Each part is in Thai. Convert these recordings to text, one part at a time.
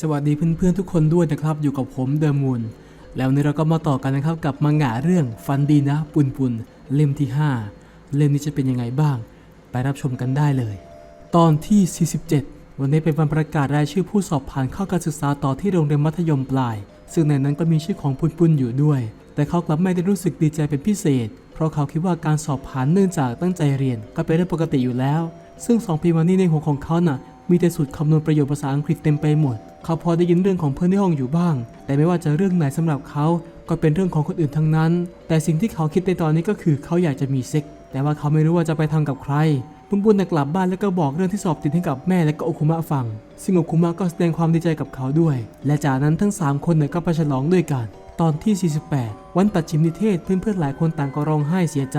สวัสดีเพื่อนๆทุกคนด้วยนะครับ อยู่กับผมเดอมูนแล้วนี้เราก็มาต่อกันนะครับกับมังงะเรื่องฟันดีนะ ปุนปุนเล่มที่ 5 เล่มนี้จะเป็นยังไงบ้าง ไปรับชมกันได้เลย ตอนที่ 47 วันนี้เป็นวันประกาศรายชื่อผู้สอบผ่านเข้าการศึกษาต่อที่โรงเรียนมัธยมปลาย ซึ่งในนั้นก็มีชื่อของปุนปุนอยู่ด้วย แต่เขากลับไม่ได้รู้สึกดีใจเป็นพิเศษ เพราะเขาคิดว่าการสอบผ่านเนื่องจากตั้งใจเรียนก็เป็นเรื่องปกติอยู่แล้ว ซึ่ง2ปีมานี้ในหัวของเขาน่ะ มีแต่สูตรคำนวณประโยคภาษาอังกฤษเต็มไปหมด เขาพอได้ยินเรื่องของเพื่อนที่ห้องอยู่บ้าง แต่ไม่ว่าจะเรื่องไหนสำหรับเขาก็เป็นเรื่องของคนอื่นทั้งนั้น แต่สิ่งที่เขาคิดในตอนนี้ก็คือเขาอยากจะมีเซ็กแต่ว่าเขาไม่รู้ว่าจะไปทำกับใครปุ้นปุ้นน่กลับบ้านแล้วก็บอกเรื่องที่สอบติดให้กับแม่และก็โอคุมะฟัง ซึ่งโอคุมะก็แสดงความดีใจกับเขาด้วย และจากนั้นทั้ง 3 คนเนี่ยก็ไปฉลองด้วยกัน ตอนที่ 48 วันตัดชิมนิเทศเพื่อนๆหลายคนต่างก็ร้องไห้เสียใจ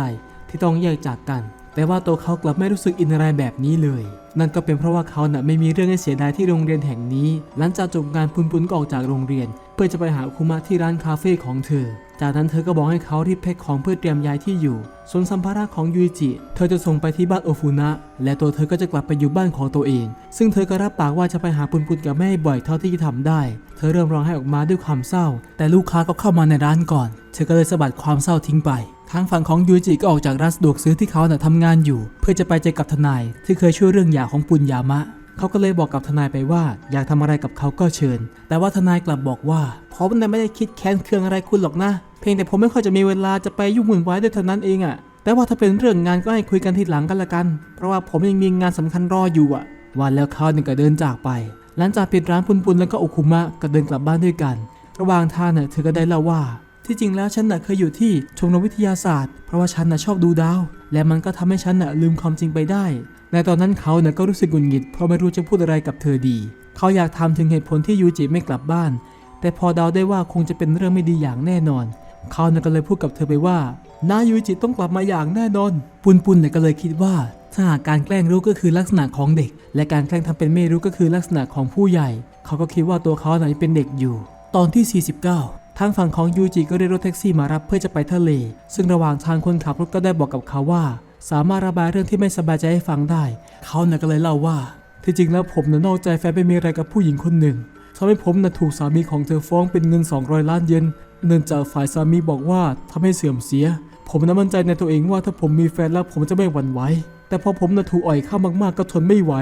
ที่ต้องแยกจากกัน แต่ว่าตัวเขากลับไม่รู้สึกอินอะไรแบบนี้เลย นั่นก็เป็นเพราะว่าเขาน่ะไม่มีเรื่องให้เสียดายที่โรงเรียนแห่งนี้ หลังจากจบงานปุนปุนก็ออกจากโรงเรียน เพื่อจะไปหาคุมะที่ร้านคาเฟ่ของเธอ จากนั้นเธอก็บอกให้เขารีบแพ็คของเพื่อเตรียมย้ายที่อยู่ ส่วนสัมภาระของยูจิ เธอจะส่งไปที่บ้านโอฟุนะ และตัวเธอก็จะกลับไปอยู่บ้านของตัวเอง ซึ่งเธอก็รับปากว่าจะไปหาปุนปุนกับแม่บ่อยเท่าที่จะทำได้ เธอเริ่มร้องไห้ออกมาด้วยความเศร้า แต่ลูกค้าก็เข้ามาในร้านก่อน เธอก็เลยสะบัดความเศร้าทิ้งไป ทางฝั่งของยูจิก็ออกจากร้านสะดวกซื้อที่เขาน่ะทำงานอยู่ เพื่อจะไปเจอกับทนายที่เคยช่วยเรื่องหย่าของปุญญามะเขาก็เลยบอกกับทนายไปว่า อยากทำอะไรกับเขาก็เชิญ แต่ว่าทนายกลับบอกว่าผมน่ะไม่ได้คิดแค้นเคืองอะไรคุณหรอกนะ เพียงแต่ผมไม่ค่อยจะมีเวลาจะไปยุ่งวุ่นวายด้วยเท่านั้นเองอะแต่ว่าถ้าเป็นเรื่องงานก็ให้คุยกันทีหลังกันละกัน เพราะว่าผมยังมีงานสำคัญรออยู่อะวันแล้วเขาเนี่ยก็เดินจากไป หลังจากปิดร้านปุนปุนแล้วก็โอคุมะก็เดินกลับบ้านด้วยกัน ระหว่างทางเนี่ยเธอก็ได้เล่าว่า ที่จริงแล้วฉันน่ะเคยอยู่ที่ชมรมวิทยาศาสตร์ เพราะว่าฉันน่ะชอบดูดาว และมันก็ทำให้ฉันน่ะลืมความจริงไปได้ ในตอนนั้นเขาน่ะก็รู้สึกหงุดหงิด เพราะไม่รู้จะพูดอะไรกับเธอดี เขาอยากถามถึงเหตุผลที่ยูจิไม่กลับบ้าน แต่พอเดาได้ว่าคงจะเป็นเรื่องไม่ดีอย่างแน่นอน เขาน่ะก็เลยพูดกับเธอไปว่านายูจิต้องกลับมาอย่างแน่นอน ปุนปุนเนี่ยก็เลยคิดว่าถ้าหากการแกล้งรู้ก็คือลักษณะของเด็ก และการแกล้งทำเป็นไม่รู้ก็คือลักษณะของผู้ใหญ่ เขาก็คิดว่าตัวเขาน่ะยังเป็นเด็กอยู่ ตอนที่ 49 ทางฝั่งของยูจิก็ได้รถแท็กซี่มารับเพื่อจะไปทะเล ซึ่งระหว่างทางคนขับรถก็ได้บอกกับเขาว่า สามารถระบายเรื่องที่ไม่สบายใจให้ฟังได้ เขาน่ะก็เลยเล่าว่า ที่จริงแล้วผมน่ะนอกใจแฟนไปมีอะไรกับผู้หญิงคนหนึ่งทำให้ผมน่ะถูกสามีของเธอฟ้องเป็นเงิน 200 ล้านเยน เนื่องจากฝ่ายสามีบอกว่าทำให้เสื่อมเสีย ผมน่ะมั่นใจในตัวเองว่าถ้าผมมีแฟนแล้วผมจะไม่หวั่นไหว แต่พอผมน่ะถูกอ่อยค่ามากๆก็ทนไม่ไหว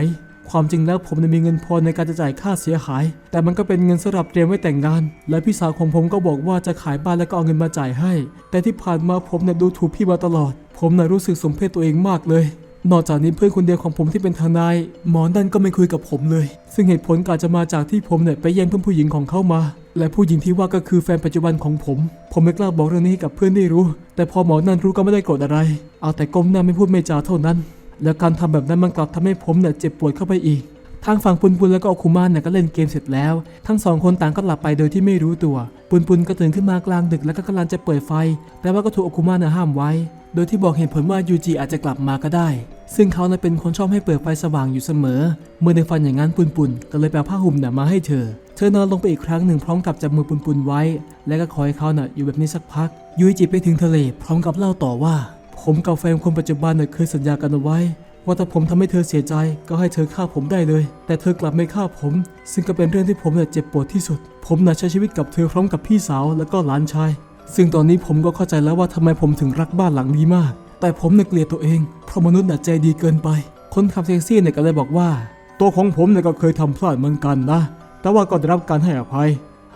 ความจริงแล้วผมน่ะมีเงินพอในการจะจ่ายค่าเสียหาย แต่มันก็เป็นเงินสำหรับเตรียมไว้แต่งงาน และพี่สาวของผมก็บอกว่าจะขายบ้านแล้วก็เอาเงินมาจ่ายให้ แต่ที่ผ่านมาผมน่ะดูถูกพี่มาตลอด ผมน่ะรู้สึกสมเพชตัวเองมากเลย นอกจากนี้เพื่อนคนเดียวของผมที่เป็นทนาย หมอนั่นก็ไม่คุยกับผมเลย ซึ่งเหตุผลก็อาจจะมาจากที่ผมเนี่ยไปแย่งเพื่อนผู้หญิงของเขามา และผู้หญิงที่ว่าก็คือแฟนปัจจุบันของผม ผมไม่กล้าบอกเรื่องนี้ให้กับเพื่อนได้รู้ แต่พอหมอนั่นรู้ก็ไม่ได้โกรธอะไร เอาแต่ก้มหน้าไม่พูดไม่จาเท่านั้น แล้วการทำแบบนั้นมันกลับทำให้ผมเนี่ยเจ็บปวดเข้าไปอีก ทางฝั่งปุนปุนแล้วก็อคุมานเนี่ยก็เล่นเกมเสร็จแล้ว ทั้งสองคนต่างก็หลับไปโดยที่ไม่รู้ตัว ปุนปุนก็ตื่นขึ้นมากลางดึกแล้วก็กำลังจะเปิดไฟ แต่ว่าก็ถูกอคุมานน่ะห้ามไว้ โดยที่บอกเหตุผลว่ายูจิอาจจะกลับมาก็ได้ ซึ่งเขาน่ะเป็นคนชอบให้เปิดไฟสว่างอยู่เสมอ เมื่อในฝันอย่างนั้นปุนปุนก็เลยไปเอาผ้าห่มน่ะมาให้เธอเธอนอนลงไปอีกครั้งหนึ่งพร้อมกับจับมือปุนปุนไว้ และก็คอยเขาน่ะอยู่แบบนี้สักพักยูจิไปถึงทะเลพร้อมกับเล่าต่อว่า ผมกับแฟนคนปัจจุบันน่ะเคยสัญญากันเอาไว้ ว่าถ้าผมทำให้เธอเสียใจก็ให้เธอฆ่าผมได้เลย แต่เธอกลับไม่ฆ่าผม ซึ่งก็เป็นเรื่องที่ผมเนี่ยเจ็บปวดที่สุด ผมน่ะใช้ชีวิตกับเธอพร้อมกับพี่สาวแล้วก็หลานชาย ซึ่งตอนนี้ผมก็เข้าใจแล้วว่าทำไมผมถึงรักบ้านหลังนี้มาก แต่ผมเนี่ยเกลียดตัวเองเพราะมนุษย์น่ะใจดีเกินไป คนขับแท็กซี่เนี่ยก็เลยบอกว่า ตัวของผมเนี่ยก็เคยทำพลาดเหมือนกันนะ แต่ว่าก็ได้รับการให้อภัย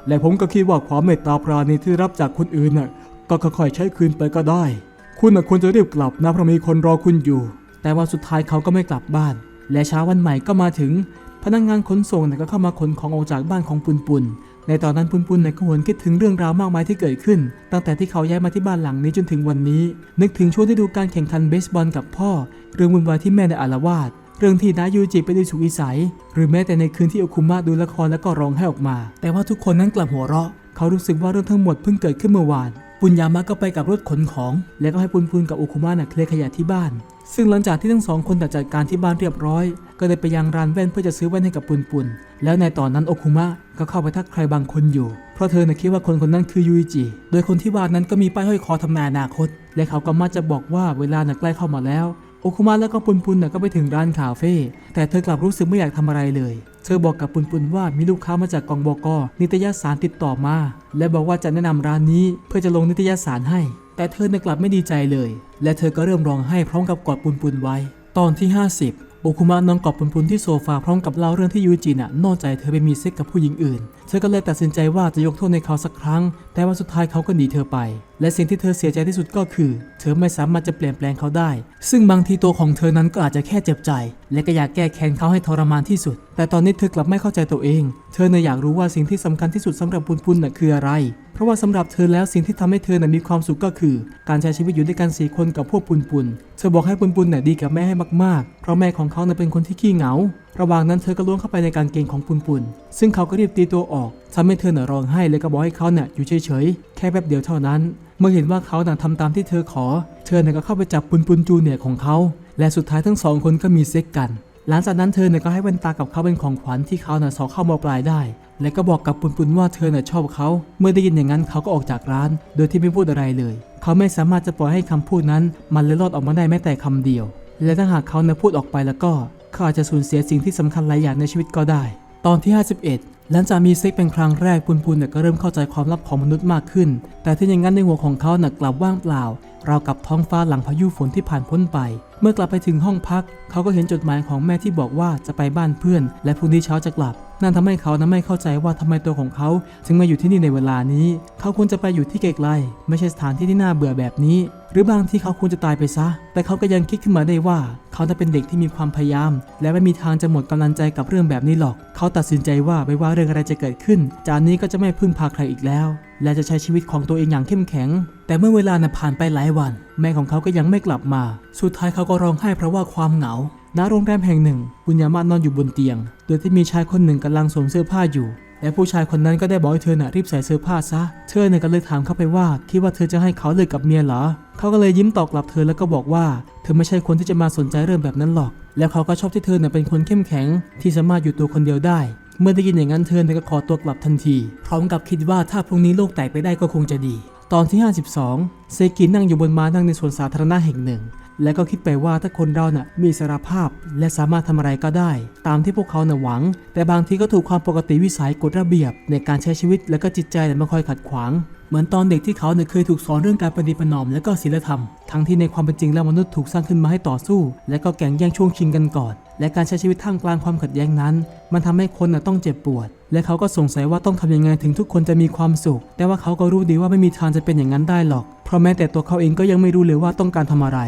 และผมก็คิดว่าความเมตตาปราณีที่รับจากคนอื่นน่ะก็ค่อยๆใช้คืนไปก็ได้ คุณน่ควรจะรีบกลับนะเพราะมีคนรอคุณอยู่ แต่ว่าสุดท้ายเขาก็ไม่กลับบ้าน และเช้าวันใหม่ก็มาถึง พนักงานขนส่งเนี่ยก็เข้ามาขนของออกจากบ้านของปุนปุนในตอนนั้นปุนปุนก็หวนคิดถึงเรื่องราวมากมายที่เกิดขึ้น ตั้งแต่ที่เขาย้ายมาที่บ้านหลังนี้จนถึงวันนี้ นึกถึงช่วงที่ดูการแข่งขันเบสบอลกับพ่อ เรื่องวุ่นวายที่แม่ในอารวาสเรื่องที่นายูจิไปดูสุกอิสัย หรือแม้แต่ในคืนที่โอคุมะดูละครแล้วก็ร้องไห้ออกมา แต่ว่าทุกคนนั้นกลับหัวเราะ เขารู้สึกว่าเรื่องทั้งหมดเพิ่งเกิดขึ้นเมื่อวาน ปุญญามะก็ไปกับรถขนของ แล้วก็ให้ปุนปุนกับโอคุมะน่ะเคลียร์ขยะที่บ้าน ซึ่งหลังจากที่ทั้งสองคนตัดจัดการที่บ้านเรียบร้อย ก็เลยไปยังร้านแว่นเพื่อจะซื้อแว่นให้กับปุนปุนแล้วในตอนนั้นโอคุมะก็เข้าไปทักใครบางคนอยู่ เพราะเธอน่ะคิดว่าคนคนนั้นคือยูอิจิ โดยคนที่ว่านั้นก็มีป้ายห้อยคอทำนายอนาคต และเขาก็มักจะบอกว่าเวลาน่ะใกล้เข้ามาแล้วโอคุมะแล้วก็ปุนปุนน่ะก็ไปถึงร้านคาเฟ่แต่เธอกลับรู้สึกไม่อยากทำอะไรเลย เธอบอกกับปุนปุนว่ามีลูกค้ามาจากกองบกนิตยสารติดต่อมา และบอกว่าจะแนะนำร้านนี้เพื่อจะลงนิตยสารให้ แต่เธอเนี่ยกลับไม่ดีใจเลย และเธอก็เริ่มร้องไห้พร้อมกับกอดปุนปุนไว้ ตอนที่ 50 โอคุมะนอนกอดปุนปุนที่โซฟาพร้อมกับเล่าเรื่องที่ยูจิน่ะนอกใจเธอไปมีเซ็กกับผู้หญิงอื่น เธอก็เลยตัดสินใจว่าจะยกโทษในเขาสักครั้ง แต่ว่าสุดท้ายเขาก็หนีเธอไป และสิ่งที่เธอเสียใจที่สุดก็คือ เธอไม่สามารถจะเปลี่ยนแปลงเขาได้ ซึ่งบางทีตัวของเธอนั้นก็อาจจะแค่เจ็บใจ และก็อยากแก้แค้นเขาให้ทรมานที่สุด แต่ตอนนี้เธอกลับไม่เข้าใจตัวเอง เธอเนี่ยอยากรู้ว่าสิ่งที่สำคัญที่สุดสำหรับปุนปุนน่ะคืออะไร เพราะว่าสำหรับเธอแล้วสิ่งที่ทำให้เธอน่ะมีความสุขก็คือ การใช้ชีวิตอยู่ด้วยกันสี่คนกับพวกปุนปุนเธอบอกให้ปุนปุนน่ะดีกับแม่ให้มากๆ เพราะแม่ของเขาน่ะเป็นคนที่ขี้เหงา ระหว่างนั้นเธอก็ล้วงเข้าไปในกางเกงของปุนปุนซึ่งเขาก็รีบตีตัวออกทำให้เธอหน่ะร้องไห้เลยก็บอกให้เขาน่ะอยู่เฉยๆ แค่แป๊บเดียวเท่านั้น เมื่อเห็นว่าเขาน่ะทำตามที่เธอขอ เธอน่ะก็เข้าไปจับปุนปุนจูเนียของเขา และสุดท้ายทั้งสองคนก็มีเซ็กกัน หลังจากนั้นเธอเนี่ยก็ให้แว่นตากับเขาเป็นของขวัญที่เขาน่ะสอเข้ามาปลายได้ และก็บอกกับปุนปุนว่าเธอน่ะชอบเขา เมื่อได้ยินอย่างนั้นเขาก็ออกจากร้าน โดยที่ไม่พูดอะไรเลย เขาไม่สามารถจะปล่อยให้คำพูดนั้น มันเล็ดลอดออกมาได้แม้แต่คำเดียว และถ้าหากเขาน่ะพูดออกไปแล้วก็ ขาอาจจะสูญเสียสิ่งที่สำคัญหลายอย่างในชีวิตก็ได้ ตอนที่ 51 หลังจากมีเซ็กเป็นครั้งแรกปุนปุนเนี่ยก็เริ่มเข้าใจความลับของมนุษย์มากขึ้น แต่ที่อย่างนั้นในหัวของเขาน่ะกลับว่างเปล่า เรากับท้องฟ้าหลังพายุฝนที่ผ่านพ้นไป เมื่อกลับไปถึงห้องพัก เขาก็เห็นจดหมายของแม่ที่บอกว่าจะไปบ้านเพื่อน และพรุ่งนี้เช้าจะกลับ นั่นทำให้เขานั้นไม่เข้าใจว่าทำไมตัวของเขาถึงมาอยู่ที่นี่ในเวลานี้ เขาควรจะไปอยู่ที่ไกลๆไม่ใช่สถานที่ที่น่าเบื่อแบบนี้ หรือบางที่เขาควรจะตายไปซะ แต่เขาก็ยังคิดขึ้นมาได้ว่า เขาจะเป็นเด็กที่มีความพยายาม และไม่มีทางจะหมดกำลังใจกับเรื่องแบบนี้หรอก เขาตัดสินใจว่าไม่ว่าเรื่องอะไรจะเกิดขึ้น จากนี้ก็จะไม่พึ่งพาใครอีกแล้ว และจะใช้ชีวิตของตัวเองอย่างเข้มแข็ง แต่เมื่อเวลานะผ่านไปหลายวัน แม่ของเขาก็ยังไม่กลับมา สุดท้ายเขาก็ร้องไห้เพราะว่าความเหงา ณโรงแรมแห่งหนึ่ง บุญญามานอนอยู่บนเตียง โดยที่มีชายคนหนึ่งกำลังสวมเสื้อผ้าอยู่ และผู้ชายคนนั้นก็ได้บอกให้เธอน่ะรีบใส่เสื้อผ้าซะ เธอเนี่ยก็เลยถามเข้าไปว่าคิดว่าเธอจะให้เขาเลิกกับเมียเหรอ เขาก็เลยยิ้มตอบกลับเธอแล้วก็บอกว่า เธอไม่ใช่คนที่จะมาสนใจเรื่องแบบนั้นหรอก แล้วเขาก็ชอบที่เธอเนี่ยเป็นคนเข้มแข็ง ที่สามารถอยู่ตัวคนเดียวได้ เมื่อได้ยินอย่างนั้นเธอเนี่ยก็ขอตัวกลับทันที พร้อมกับคิดว่าถ้าพรุ่งนี้โลกแตกไปได้ก็คงจะดี ตอนที่ 52 เซกินั่งอยู่บนม้านั่งในสวนสาธารณะแห่งหนึ่ง และก็คิดไปว่าถ้าคนเราน่ะมีอิสรภาพและสามารถทำอะไรก็ได้ ตามที่พวกเขาน่ะหวัง แต่บางทีก็ถูกความปกติวิสัยกฎระเบียบ ในการใช้ชีวิตและก็จิตใจเนี่ยมาคอยขัดขวางเหมือนตอนเด็กที่เขาเนี่ยเคยถูกสอนเรื่องการประดิปนอมและก็ศีลธรรม ทั้งที่ในความเป็นจริงแล้วมนุษย์ถูกสร้างขึ้นมาให้ต่อสู้ และก็แข่งแย่งช่วงชิงกันก่อน และการใช้ชีวิตท่ามกลางความขัดแย้งนั้น มันทำให้คนน่ะต้องเจ็บปวด และเขาก็สงสัยว่าต้องทำยังไงถึงทุกคนจะมีความสุข แต่ว่าเขาก็รู้ดีว่าไม่มีทางจะเป็นอย่างนั้นได้หรอก เพราะแม้แต่ตัวเขาเองก็ยังไม่รู้เลยว่าต้องการทำอะไร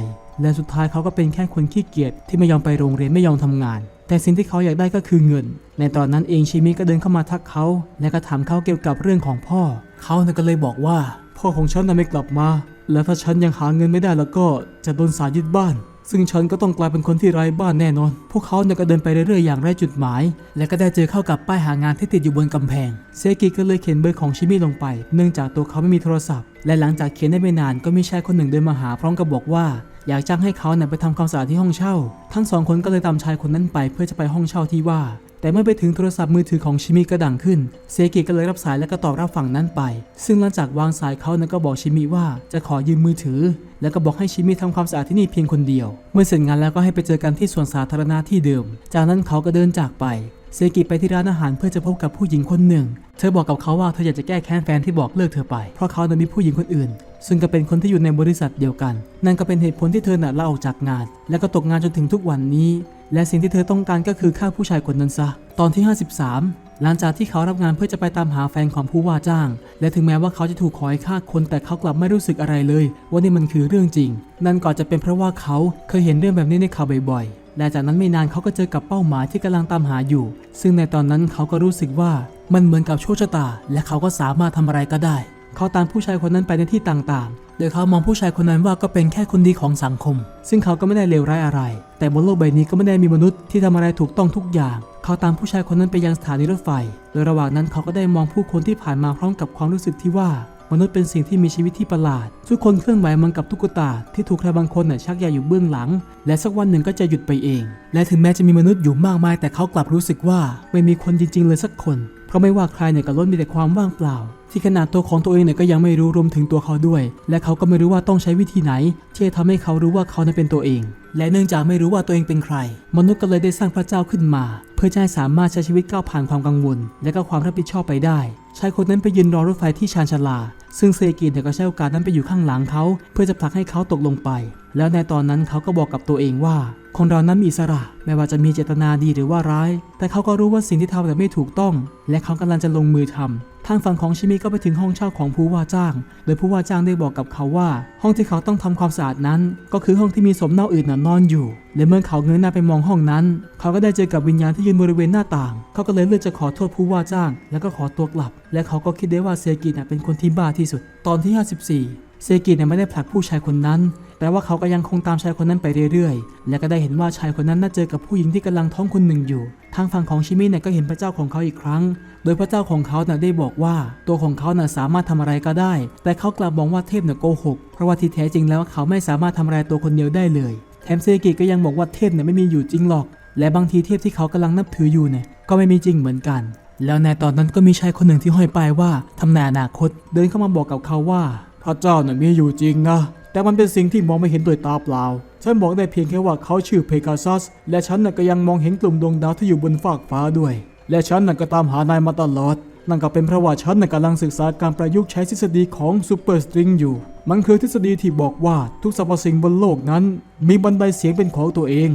และสุดท้ายเขาก็เป็นแค่คนขี้เกียจที่ไม่ยอมไปโรงเรียนไม่ยอมทำงาน แต่สิ่งที่เขาอยากได้ก็คือเงิน ในตอนนั้นเองชิมิก็เดินเข้ามาทักเขา และก็ถามเขาเกี่ยวกับเรื่องของพ่อ เขาเนี่ก็เลยบอกว่า พ่อของฉันน่ะไม่กลับมา แล้วถ้าฉันยังหาเงินไม่ได้แล้วก็จะโดนสายึดบ้าน ซึ่งฉันก็ต้องกลายเป็นคนที่ไร้บ้านแน่นอน พวกเขาเนี่ยก็เดินไปเรื่อยๆอย่างไร้จุดหมาย และก็ได้เจอเข้ากับป้ายหางานที่ติดอยู่บนกำแพง เซกิก็เลยเขียนเบอร์ของชิมิลงไป เนื่องจากตัวเขาไม่มีโทรศัพท์ และหลังจากเขียนได้ไม่นานก็มีชายคนหนึ่งเดินมาหาพร้อมกับบอกว่า อยากจ้างให้เขาเนี่ยไปทำความสะอาดที่ห้องเช่า ทั้งสองคนก็เลยตามชายคนนั้นไปเพื่อจะไปห้องเช่าที่ว่า แต่เมื่อไปถึงโทรศัพท์มือถือของชิมิก็ดังขึ้น เซกิก็เลยรับสายและก็ตอบรับฝั่งนั้นไป ซึ่งหลังจากวางสายเขานั้นก็บอกชิมิว่าจะขอยืมมือถือ แล้วก็บอกให้ชิมิทำความสะอาดที่นี่เพียงคนเดียว เมื่อเสร็จงานแล้วก็ให้ไปเจอกันที่สวนสาธารณะที่เดิม จากนั้นเขาก็เดินจากไป เซกิไปที่ร้านอาหารเพื่อจะพบกับผู้หญิงคนหนึ่ง เธอบอกกับเขาว่าเธออยากจะแก้แค้นแฟนที่บอกเลิกเธอไป เพราะเขานั้นมีผู้หญิงคนอื่น ซึ่งก็เป็นคนที่อยู่ในบริษัทเดียวกัน นั่นก็เป็นเหตุผลที่เธอน่ะลาออกจากงาน และก็ตกงานจนถึงทุกวันนี้ และสิ่งที่เธอต้องการก็คือฆ่าผู้ชายคนนั้นซะ ตอนที่ 53 หลังจากที่เขารับงานเพื่อจะไปตามหาแฟนของผู้ว่าจ้าง และถึงแม้ว่าเขาจะถูกขอให้ฆ่าคนแต่เขากลับไม่รู้สึกอะไรเลย ว่านี่มันคือเรื่องจริง นั่นก็จะเป็นเพราะว่าเขาเคยเห็นเรื่องแบบนี้ในข่าวบ่อยๆ และจากนั้นไม่นานเขาก็เจอกับเป้าหมายที่กำลังตามหาอยู่ ซึ่งในตอนนั้นเขาก็รู้สึกว่ามันเหมือนกับโชคชะตา และเขาก็สามารถทำอะไรก็ได้ เขาตามผู้ชายคนนั้นไปในที่ต่างๆ โดยเขามองผู้ชายคนนั้นว่าก็เป็นแค่คนดีของสังคม ซึ่งเขาก็ไม่ได้เลวร้ายอะไร แต่บนโลกใบนี้ก็ไม่ได้มีมนุษย์ที่ทำอะไรถูกต้องทุกอย่าง เขาตามผู้ชายคนนั้นไปยังสถานีรถไฟ โดยระหว่างนั้นเขาก็ได้มองผู้คนที่ผ่านมาพร้อมกับความรู้สึกที่ว่า มนุษย์เป็นสิ่งที่มีชีวิตที่ประหลาด ทุกคนเคลื่อนไหวมันกับตุ๊กตา ที่ถูกใครบางคนน่ะชักใยอยู่เบื้องหลัง และสักวันหนึ่งก็จะหยุดไปเอง และถึงแม้จะมีมนุษย์อยู่มากมาย แต่เขากลับรู้สึกว่าไม่มีคนจริง ๆ เลยสักคน เพราะไม่ว่าใครเนี่ยก็ล้นมีแต่ความว่างเปล่า ที่ขนาดตัวของตัวเองเนี่ยก็ยังไม่รู้รวมถึงตัวเขาด้วย และเขาก็ไม่รู้ว่าต้องใช้วิธีไหนที่จะทำให้เขารู้ว่าเขานั้นเป็นตัวเอง และเนื่องจากไม่รู้ว่าตัวเองเป็นใคร มนุษย์ก็เลยได้สร้างพระเจ้าขึ้นมา เพื่อจะให้สามารถใช้ชีวิตก้าวผ่านความกังวล และก็ความรับผิดชอบไปได้ชายคนนั้นไปยืนรอรถไฟที่ชานชาลา ซึ่งเซกิเนี่ยก็ใช้โอกาสนั้นไปอยู่ข้างหลังเขา เพื่อจะผลักให้เขาตกลงไป แล้วในตอนนั้นเขาก็บอกกับตัวเองว่า คนเรานั้นมีอิสระไม่ว่าจะมีเจตนาดีหรือว่าร้าย แต่เขาก็รู้ว่าสิ่งที่ทำแต่ไม่ถูกต้อง และเขากำลังจะลงมือทำ ทางฝั่งของชิมิก็ไปถึงห้องเช่าของผู้ว่าจ้าง โดยผู้ว่าจ้างได้บอกกับเขาว่า ห้องที่เขาต้องทำความสะอาดนั้น ก็คือห้องที่มีสมเน่าอืดน่ะนอนอยู่ และเมื่อเขาเงยหน้าไปมองห้องนั้น เขาก็ได้เจอกับวิญญาณที่ยืนบริเวณหน้าต่าง เขาก็เลยเลือกจะขอโทษผู้ว่าจ้าง แล้วก็ขอตัวกลับ และเขาก็คิดได้ว่าเซกิน่ะเป็นคนที่บ้าที่สุด ตอนที่ 54 เซกิเนี่ยไม่ได้ผลักผู้ชายคนนั้น แต่ว่าเขาก็ยังคงตามชายคนนั้นไปเรื่อยๆ และก็ได้เห็นว่าชายคนนั้นน่าเจอกับผู้หญิงที่กำลังท้องคนหนึ่งอยู่ ทางฝั่งของชิมิเนี่ยก็เห็นพระเจ้าของเขาอีกครั้ง โดยพระเจ้าของเขาเน่ะได้บอกว่า ตัวของเขาน่ะสามารถทำอะไรก็ได้ แต่เขากลับมองว่าเทพเน่ะโกหก เพราะว่าที่แท้จริงแล้วเขาไม่สามารถทำอะไรตัวคนเดียวได้เลย แถมเซกิก็ยังบอกว่าเทพเนี่ยไม่มีอยู่จริงหรอก และบางทีเทพที่เขากำลังนับถืออยู่เนี่ยก็ไม่มีจริงเหมือนกันแล้วในตอนนั้นก็มีชายคนหนึ่งที่ห้อยป้ายว่าทำนายอนาคต เดินเข้ามาบอกกับเขาว่า พระเจ้าน่ะมีอยู่จริงนะ แต่มันเป็นสิ่งที่มองไม่เห็นด้วยตาเปล่า ฉันบอกได้เพียงแค่ว่าเขาชื่อเพกาซัส และฉันน่ะก็ยังมองเห็นกลุ่มดวงดาวที่อยู่บนฟากฟ้าด้วย และฉันน่ะก็ตามหานายมาตลอด นั่นก็เป็นเพราะว่าฉันน่ะกำลังศึกษาการประยุกต์ใช้ทฤษฎีของซูเปอร์สตริงอยู่ มันคือทฤษฎีที่บอกว่าทุกสรรพสิ่งบนโลกนั้น มีบันไดเสียงเป็นของตัวเอง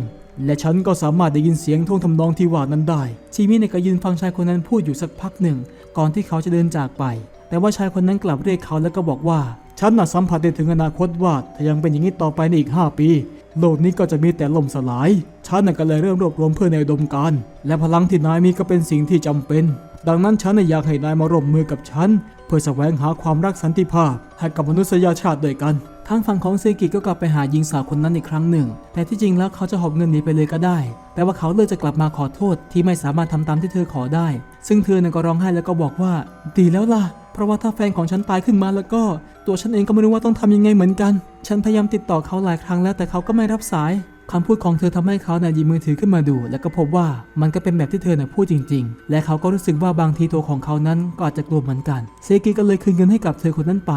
และฉันก็สามารถได้ยินเสียงท่วงทำนองที่ว่านั้นได้ชีมิเนี่ยก็ยืนฟังชายคนนั้นพูดอยู่สักพักหนึ่ง ก่อนที่เขาจะเดินจากไป แต่ว่าชายคนนั้นกลับเรียกเขาแล้วก็บอกว่า ฉันน่ะสัมผัสได้ถึงอนาคตว่าถ้ายังเป็นอย่างนี้ต่อไปในอีก 5 ปี โลกนี้ก็จะมีแต่ล่มสลาย ฉันน่ะก็เลยเริ่มรวบรวมเพื่อในอุดมการ์และพลังที่นายมีก็เป็นสิ่งที่จำเป็น ดังนั้นฉันน่ะอยากให้นายมาร่วมมือกับฉัน เพื่อแสวงหาความรักสันติภาพให้กับมนุษยชาติด้วยกัน ทางฝั่งของเซกิก็กลับไปหาหญิงสาวคนนั้นอีกครั้งหนึ่ง แต่ที่จริงแล้วเขาจะหอบเงินหนีไปเลยก็ได้ แต่ว่าเขาเลือกจะกลับมาขอโทษที่ไม่สามารถทำตามที่เธอขอได้ ซึ่งเธอเนี่ยก็ร้องไห้แล้วก็บอกว่า ดีแล้วล่ะ เพราะว่าถ้าแฟนของฉันตายขึ้นมาแล้วก็ ตัวฉันเองก็ไม่รู้ว่าต้องทำยังไงเหมือนกัน ฉันพยายามติดต่อเขาหลายครั้งแล้วแต่เขาก็ไม่รับสาย คำพูดของเธอทำให้เขาเนี่ยหยิบมือถือขึ้นมาดู แล้วก็พบว่ามันก็เป็นแบบที่เธอเนี่ยพูดจริง ๆ และเขาก็รู้สึกว่าบางทีตัวของเขานั้นก็อาจจะกลัวเหมือนกัน เซกิก็เลยคืนเงินให้กับเธอคนนั้นไป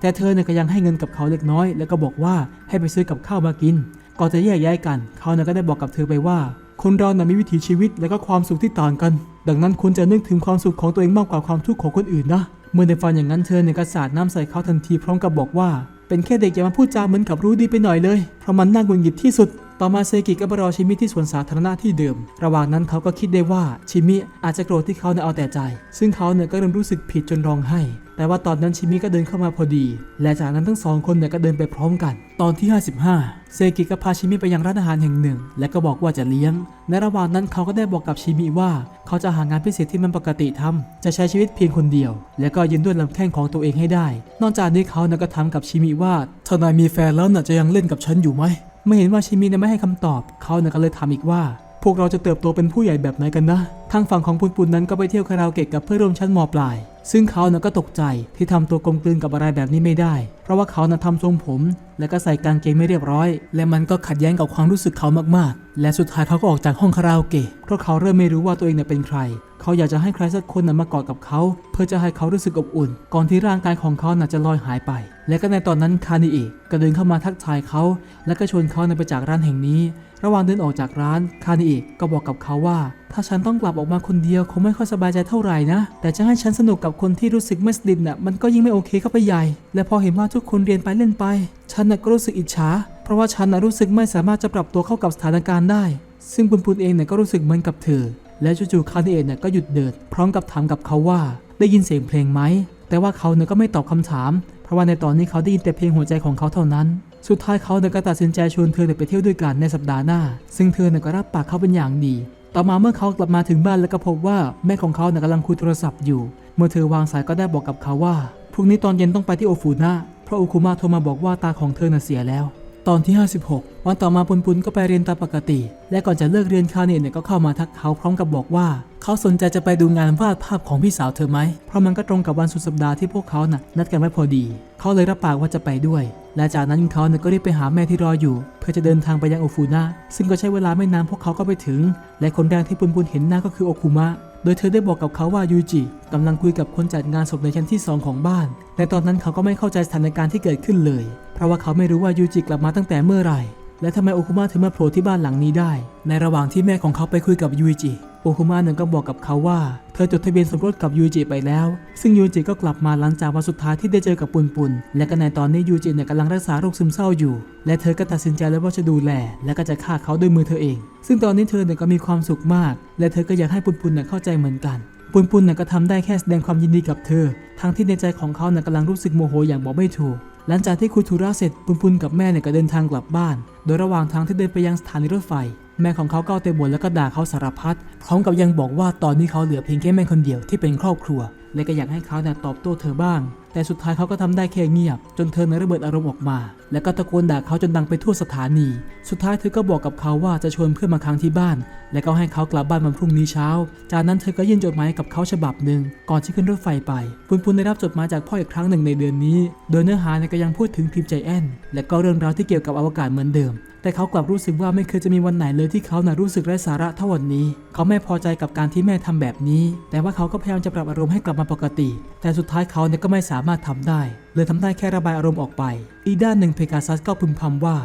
แต่เธอเนี่ยก็ยังให้เงินกับเขาเล็กน้อย แล้วก็บอกว่าให้ไปซื้อกับข้าวมากิน ก่อนจะแยกย้ายกัน เขาเนี่ยก็ได้บอกกับเธอไปว่า คนเราน่ะมีวิถีชีวิตและก็ความสุขที่ต่างกัน ดังนั้นคุณจะนึกถึงความสุขของตัวเองมากกว่าความทุกข์ของคนอื่นนะเมื่อได้ฟังอย่างนั้นเธอเนี่ยก็สาดน้ำใส่เขาทันทีพร้อมกับบอกว่า เป็นแค่เด็กอย่ามาพูดจาเหมือนกับรู้ดีไปหน่อยเลยเพราะมันน่าหงุดหงิดที่สุด ต่อมาเซกิก็ไปรอชิมิที่สวนสาธารณะที่เดิม ระหว่างนั้นเขาก็คิดได้ว่าชิมิอาจจะโกรธที่เขาเนี่ยเอาแต่ใจ ซึ่งเขาเนี่ยก็เริ่มรู้สึกผิดจนร้องไห้ แต่ว่าตอนนั้นชิมิก็เดินเข้ามาพอดี และจากนั้นทั้งสองคนเนี่ยก็เดินไปพร้อมกัน ตอนที่ 55 เซกิก็พาชิมิไปยังร้านอาหารแห่งหนึ่ง และก็บอกว่าจะเลี้ยง ในระหว่างนั้นเขาก็ได้บอกกับชิมิว่า เขาจะหางานพิเศษที่มันปกติทำจะใช้ชีวิตเพียงคนเดียว และก็ยืนด้วยลำแข้งของตัวเองให้ได้ นอกจากนี้เขาเนี่ยก็ถามกับชิมิว่าถ้านายมีแฟนแล้วน่ะจะยังเล่นกับฉันอยู่ไหม เมื่อเห็นว่าชิมิเนี่ยไม่ให้คำตอบ เขาเนี่ยก็เลยถามอีกว่า พวกเราจะเติบโตเป็นผู้ใหญ่แบบไหนกันนะ ทางฝั่งของปุนปุนนั้นก็ไปเที่ยวคาราโอเกะกับเพื่อนร่วมชั้นมปลาย ซึ่งเขาเนี่ยก็ตกใจที่ทำตัวกลมกลืนกับอะไรแบบนี้ไม่ได้ เพราะว่าเขาน่ะทำทรงผม และก็ใส่กางเกงไม่เรียบร้อย และมันก็ขัดแย้งกับความรู้สึกเขามากๆ และสุดท้ายเขาก็ออกจากห้องคาราโอเกะ เพราะเขาเริ่มไม่รู้ว่าตัวเองเนี่ยเป็นใครเขาอยากจะให้ใครสักคนน่ะมากอดกับเขา เพื่อจะให้เขารู้สึกอบอุ่น ก่อนที่ร่างกายของเขาน่ะจะลอยหายไป และก็ในตอนนั้นคานิเอะก็เดินเข้ามาทักทายเขา และก็ชวนเขาในไปจากร้านแห่งนี้ ระหว่างเดินออกจากร้านคานิเอะก็บอกกับเขาว่า ถ้าฉันต้องกลับออกมาคนเดียวคงไม่ค่อยสบายใจเท่าไหร่นะ แต่จะให้ฉันสนุกกับคนที่รู้สึกไม่สนิทน่ะมันก็ยิ่งไม่โอเคเข้าไปใหญ่ และพอเห็นว่าทุกคนเรียนไปเล่นไป ฉันน่ะก็รู้สึกอิจฉา เพราะว่าฉันน่ะรู้สึกไม่สามารถจะปรับตัวเข้ากับสถานการณ์ได้ ซึ่งปุนปุนเองเนี่ยก็รู้สึกเหมือนกับเธอ และจู่ๆคานิเอะเนี่ยก็หยุดเดินพร้อมกับถามกับเขาว่า ได้ยินเสียงเพลงไหมแต่ว่าเขาเนี่ยก็ไม่ตอบคำถาม เพราะว่าในตอนนี้เขาได้ยินแต่เพลงหัวใจของเขาเท่านั้น สุดท้ายเขาเนก็ตัดสินใจชวนเธอเดไปเที่ยวด้วยกันในสัปดาห์หน้า ซึ่งเธอเนก็รับปากเขาเป็นอย่างดี ต่อมาเมื่อเขากลับมาถึงบ้านแล้วก็พบว่าแม่ของเขาเนี่ยกำลังคุยโทรศัพท์อยู่ เมื่อเธอวางสายก็ได้บอกกับเขาว่าพรุ่งนี้ตอนเย็นต้องไปที่โอฟูนะเพราะโอคุมาโทรมาบอกว่าตาของเธอเน่ะเสียแล้ว ตอนที่ 56 วันต่อมาปุนปุนก็ไปเรียนตามปกติ และก่อนจะเลิกเรียนคาเนตเนี่ยก็เข้ามาทักเขาพร้อมกับบอกว่า เขาสนใจจะไปดูงานวาดภาพของพี่สาวเธอไหม เพราะมันก็ตรงกับวันสุดสัปดาห์ที่พวกเขาน่ะนัดกันไว้พอดี เขาเลยรับปากว่าจะไปด้วย และจากนั้นเขาเนี่ยก็รีบไปหาแม่ที่รออยู่ เพื่อจะเดินทางไปยังโอฟูนะซึ่งก็ใช้เวลาไม่นานพวกเขาก็ไปถึง และคนแรกที่ปุนปุนเห็นหน้าก็คือโอคุมะ โดยเธอได้บอกกับเขาว่ายูจิกำลังคุยกับคนจัดงานศพในชั้นที่2ของบ้าน แต่ตอนนั้นเขาก็ไม่เข้าใจสถานการณ์ที่เกิดขึ้นเลย เพราะว่าเขาไม่รู้ว่ายูจิกลับมาตั้งแต่เมื่อไหร่ และทำไมโอคุมะถึงมาโผล่ที่บ้านหลังนี้ได้ ในระหว่างที่แม่ของเขาไปคุยกับยูจิ โอคุมะนั้นก็บอกกับเขาว่า เธอจดทะเบียนสมรสกับยูจิไปแล้ว ซึ่งยูจิก็กลับมาหลังจากวันสุดท้ายที่ได้เจอกับปุนปุน และก็ในตอนนี้ยูจิเนี่ยกำลังรักษาโรคซึมเศร้าอยู่ และเธอก็ตัดสินใจแล้วว่าจะดูแล และก็จะฆ่าเขาด้วยมือเธอเอง ซึ่งตอนนี้เธอเนี่ยก็มีความสุขมาก และเธอก็อยากให้ปุนปุนเนี่ยเข้าใจเหมือนกัน ปุนปุนเนี่ยก็ทำได้แค่แสดงความยินดีกับเธอ ทั้งที่ในใจของเขาเนี่ยกำลังรู้สึกโมโหอย่างบอกไม่ถูก หลังจากที่คุยธุระเสร็จปุนปุนกับแม่เนี่ยก็เดินทางกลับบ้าน โดยระหว่างทางที่เดินไปยังสถานีรถไฟ แม่ของเขาก็เอาแต่บ่นแล้วก็ด่าเขาสารพัดพร้อมกับยังบอกว่าตอนนี้เขาเหลือเพียงแค่แม่คนเดียวที่เป็นครอบครัว และก็อยากให้เขาเนี่ยตอบโต้เธอบ้างแต่สุดท้ายเขาก็ทำได้แค่เงียบ จนเธอเนี่ยระเบิดอารมณ์ออกมา แล้วก็ตะโกนด่าเขาจนดังไปทั่วสถานี สุดท้ายเธอก็บอกกับเขาว่าจะชวนเพื่อนมาค้างที่บ้าน และก็ให้เขากลับบ้านวันพรุ่งนี้เช้า จากนั้นเธอก็ยื่นจดหมายกับเขาฉบับหนึ่งก่อนที่ขึ้นรถไฟไป ปุนปุนได้รับจดหมายจากพ่ออีกครั้งหนึ่งในเดือนนี้ โดยเนื้อหาเนี่ยก็ยังพูดถึงพิมพ์ใจแอนและก็เรื่องราวที่เกี่ยวกับอวกาศเหมือนเดิมแต่เขากลับรู้สึกว่าไม่เคยจะมีวันไหนเลยที่เขาน่ะรู้สึกไร้สาระเท่าวันนี้ เขาไม่พอใจกับการที่แม่ทำแบบนี้ แต่ว่าเขาก็พยายามจะปรับอารมณ์ให้กลับมาปกติ แต่สุดท้ายเขาเนี่ยก็ไม่สามารถทำได้เลยทำได้แค่ระบายอารมณ์ออกไป อีกด้านหนึ่งเพกาซัสก็พึมพำว่า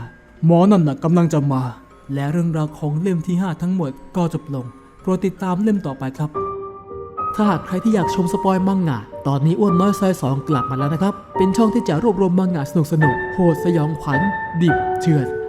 หมอนั่นน่ะกำลังจะมา และเรื่องราวของเล่มที่ 5 ทั้งหมดก็จบลง โปรดติดตามเล่มต่อไปครับ ถ้าหากใครที่อยากชมสปอยมังงะ ตอนนี้อ้วนน้อยซอยสองกลับมาแล้วนะครับ เป็นช่องที่จะรวบรวมมังงะสนุกสนุกโหดสยองขวัญดิบเฉือน